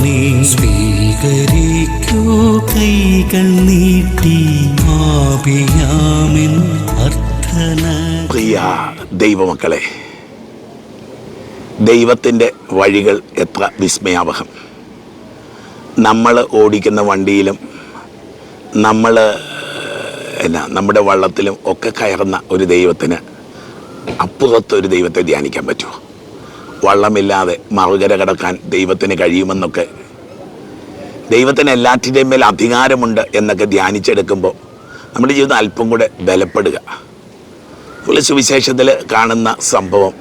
പുണ്യവാനെ സ്വീകരിക്കൂ കൈകൾ നീട്ടി മാപിയാമിൻ അർത്ഥന. പ്രിയ ദൈവമക്കളെ ദൈവത്തിന്റെ വഴികൾ എത്ര വിസ്മയാവഹം. നമ്മൾ ഓടിക്കുന്ന വണ്ടിയിലും നമ്മൾ എന്നാ നമ്മുടെ വള്ളത്തിലും ഒക്കെ കയറുന്ന ഒരു ദൈവത്തിന് അപ്പുറത്തൊരു ദൈവത്തെ ധ്യാനിക്കാൻ പറ്റുമോ? വള്ളമില്ലാതെ മറുകര കടക്കാൻ ദൈവത്തിന് കഴിയുമെന്നൊക്കെ ദൈവത്തിന് എല്ലാറ്റിന്റെയും മേൽ അധികാരമുണ്ട് എന്നൊക്കെ ധ്യാനിച്ചെടുക്കുമ്പോൾ നമ്മുടെ ജീവിതം അല്പം കൂടെ ബലപ്പെടുക. നമ്മൾ സുവിശേഷത്തിൽ കാണുന്ന സംഭവം.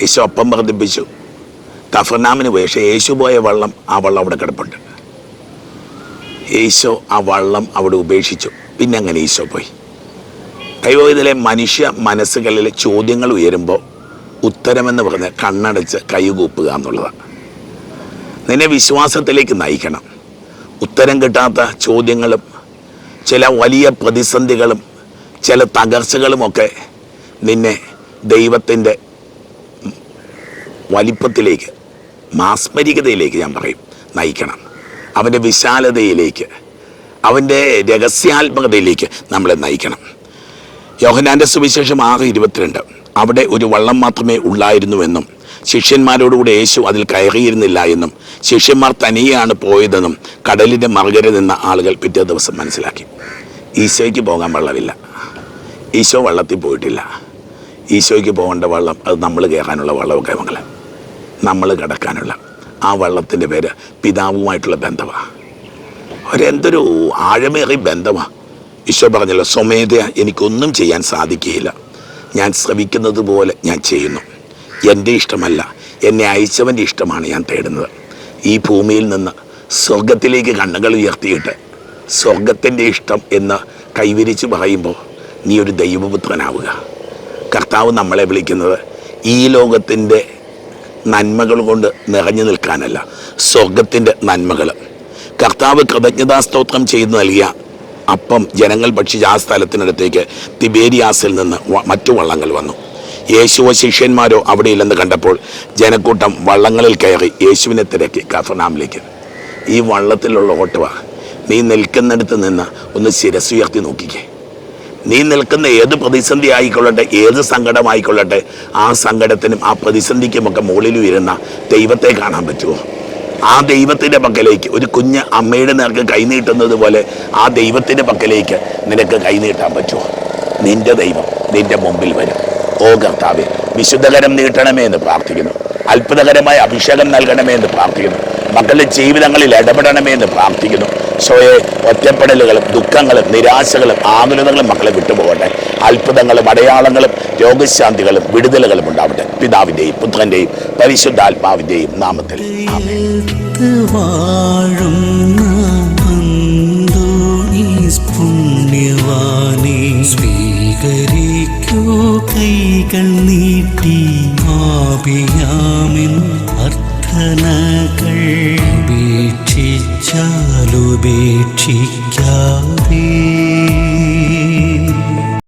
യേശു ഒപ്പം വർദ്ധിപ്പിച്ചു. കഫർനാമിന് പക്ഷേ യേശു പോയ വള്ളം ആ വള്ളം അവിടെ കിടപ്പുണ്ട്. യേശു ആ വള്ളം അവിടെ ഉപേക്ഷിച്ചു. പിന്നെ അങ്ങനെ ഈശോ പോയി. കൈപോയതിലെ മനുഷ്യ മനസ്സുകളിൽ ചോദ്യങ്ങൾ ഉയരുമ്പോൾ ഉത്തരമെന്ന് പറഞ്ഞ് കണ്ണടച്ച് കൈകൂപ്പുക എന്നുള്ളതാണ്. നിന്നെ വിശ്വാസത്തിലേക്ക് നയിക്കണം. ഉത്തരം കിട്ടാത്ത ചോദ്യങ്ങളും ചില വലിയ പ്രതിസന്ധികളും ചില തകർച്ചകളുമൊക്കെ നിന്നെ ദൈവത്തിന്റെ വലിപ്പത്തിലേക്ക് മാസ്മരികതയിലേക്ക് ഞാൻ പറയും നയിക്കണം. അവന്റെ വിശാലതയിലേക്ക് അവന്റെ രഹസ്യാത്മകതയിലേക്ക് നമ്മളെ നയിക്കണം. യോഹനാന്റെ സുവിശേഷം ആറ് ഇരുപത്തിരണ്ട്. അവിടെ ഒരു വള്ളം മാത്രമേ ഉള്ളായിരുന്നുവെന്നും ശിഷ്യന്മാരോടുകൂടെ യേശു അതിൽ കയറിയിരുന്നില്ല എന്നും ശിഷ്യന്മാർ തനിയെയാണ് പോയതെന്നും കടലിന്റെ മറുകര നിന്ന ആളുകൾ പിറ്റേ ദിവസം മനസ്സിലാക്കി. ഈശോയ്ക്ക് പോകാൻ വെള്ളമില്ല. ഈശോ വള്ളത്തിൽ പോയിട്ടില്ല. ഈശോയ്ക്ക് പോകേണ്ട വള്ളം അത് നമ്മൾ കയറാനുള്ള വള്ളമൊക്കെ മകളെ നമ്മൾ കിടക്കാനുള്ള. ആ വള്ളത്തിന്റെ പേര് പിതാവുമായിട്ടുള്ള ബന്ധമാണ് ഒരെന്തൊരു ആഴമേറി ബന്ധമാണ് ഈശോ പറഞ്ഞല്ലോ സ്വമേധയ എനിക്കൊന്നും ചെയ്യാൻ സാധിക്കുകയില്ല. ഞാൻ ശ്രമിക്കുന്നത് പോലെ ഞാൻ ചെയ്യുന്നു. എന്റെ ഇഷ്ടമല്ല. എന്നെ അയച്ചവന്റെ ഇഷ്ടമാണ് ഞാൻ തേടുന്നത്. ഈ ഭൂമിയിൽ നിന്ന് സ്വർഗത്തിലേക്ക് കണ്ണുകൾ ഉയർത്തിയിട്ട് സ്വർഗത്തിന്റെ ഇഷ്ടം എന്ന് കൈവരിച്ച് പറയുമ്പോൾ നീ ഒരു ദൈവപുത്രനാവുക. കർത്താവ് നമ്മളെ വിളിക്കുന്നത് ഈ ലോകത്തിന്റെ നന്മകൾ കൊണ്ട് നിറഞ്ഞു നിൽക്കാനല്ല സ്വർഗത്തിന്റെ നന്മകൾ. കർത്താവ് കൃതജ്ഞതാസ്തോത്രം ചെയ്തു നൽകിയ അപ്പം ജനങ്ങൾ ഭക്ഷിച്ച ആ സ്ഥലത്തിനടുത്തേക്ക് തിബേരിയാസിൽ നിന്ന് മറ്റു വള്ളങ്ങൾ വന്നു. യേശുവോ ശിഷ്യന്മാരോ അവിടെ ഇല്ലെന്ന് കണ്ടപ്പോൾ ജനക്കൂട്ടം വള്ളങ്ങളിൽ കയറി യേശുവിനെ തിരക്കി. കഫർനാമിലേക്ക് ഈ വള്ളത്തിലുള്ള ഓട്ടുവ. നീ നിൽക്കുന്നിടത്ത് നിന്ന് ഒന്ന് ശിരസുയർത്തി നോക്കിക്കേ. നീ നിൽക്കുന്ന ഏത് പ്രതിസന്ധി ആയിക്കൊള്ളട്ടെ ഏത് സങ്കടമായിക്കൊള്ളട്ടെ ആ സങ്കടത്തിനും ആ പ്രതിസന്ധിക്കുമൊക്കെ മുകളിൽ ഉയരുന്ന ദൈവത്തെ കാണാൻ പറ്റുമോ ആ ദൈവത്തിന്റെ പക്കലേക്ക് ഒരു കുഞ്ഞ് അമ്മയുടെ നിനക്ക് കൈനീട്ടുന്നത് പോലെ ആ ദൈവത്തിന്റെ പക്കലേക്ക് നിനക്ക് കൈനീട്ടാൻ പറ്റുമോ നിന്റെ ദൈവം നിന്റെ മുമ്പിൽ വരും. ഓ കർത്താവെ വിശുദ്ധകരം നീട്ടണമേ എന്ന് പ്രാർത്ഥിക്കുന്നു. അത്ഭുതകരമായ അഭിഷേകം നൽകണമേ എന്ന് പ്രാർത്ഥിക്കുന്നു. മക്കളുടെ ജീവിതങ്ങളിൽ ഇടപെടണമേ എന്ന് പ്രാർത്ഥിക്കുന്നു. സ്വയെ ഒറ്റപ്പെടലുകളും ദുഃഖങ്ങളും നിരാശകളും ആകുലതകളും മക്കളെ വിട്ടുപോകട്ടെ. അത്ഭുതങ്ങളും അടയാളങ്ങളും രോഗശാന്തികളും വിടുതലുകളും ഉണ്ടാവട്ടെ. പിതാവിന്റെയും പുത്രന്റെയും പരിശുദ്ധാത്മാവിന്റെയും നാമത്തിൽ. ആമേൻ. സ്വീകരിക്കൂ കൈകൾ നീട്ടി ആപിയാമിൻ അർത്ഥനകൾ. ഉപേക്ഷിച്ചാലുപേക്ഷിക്കാതെ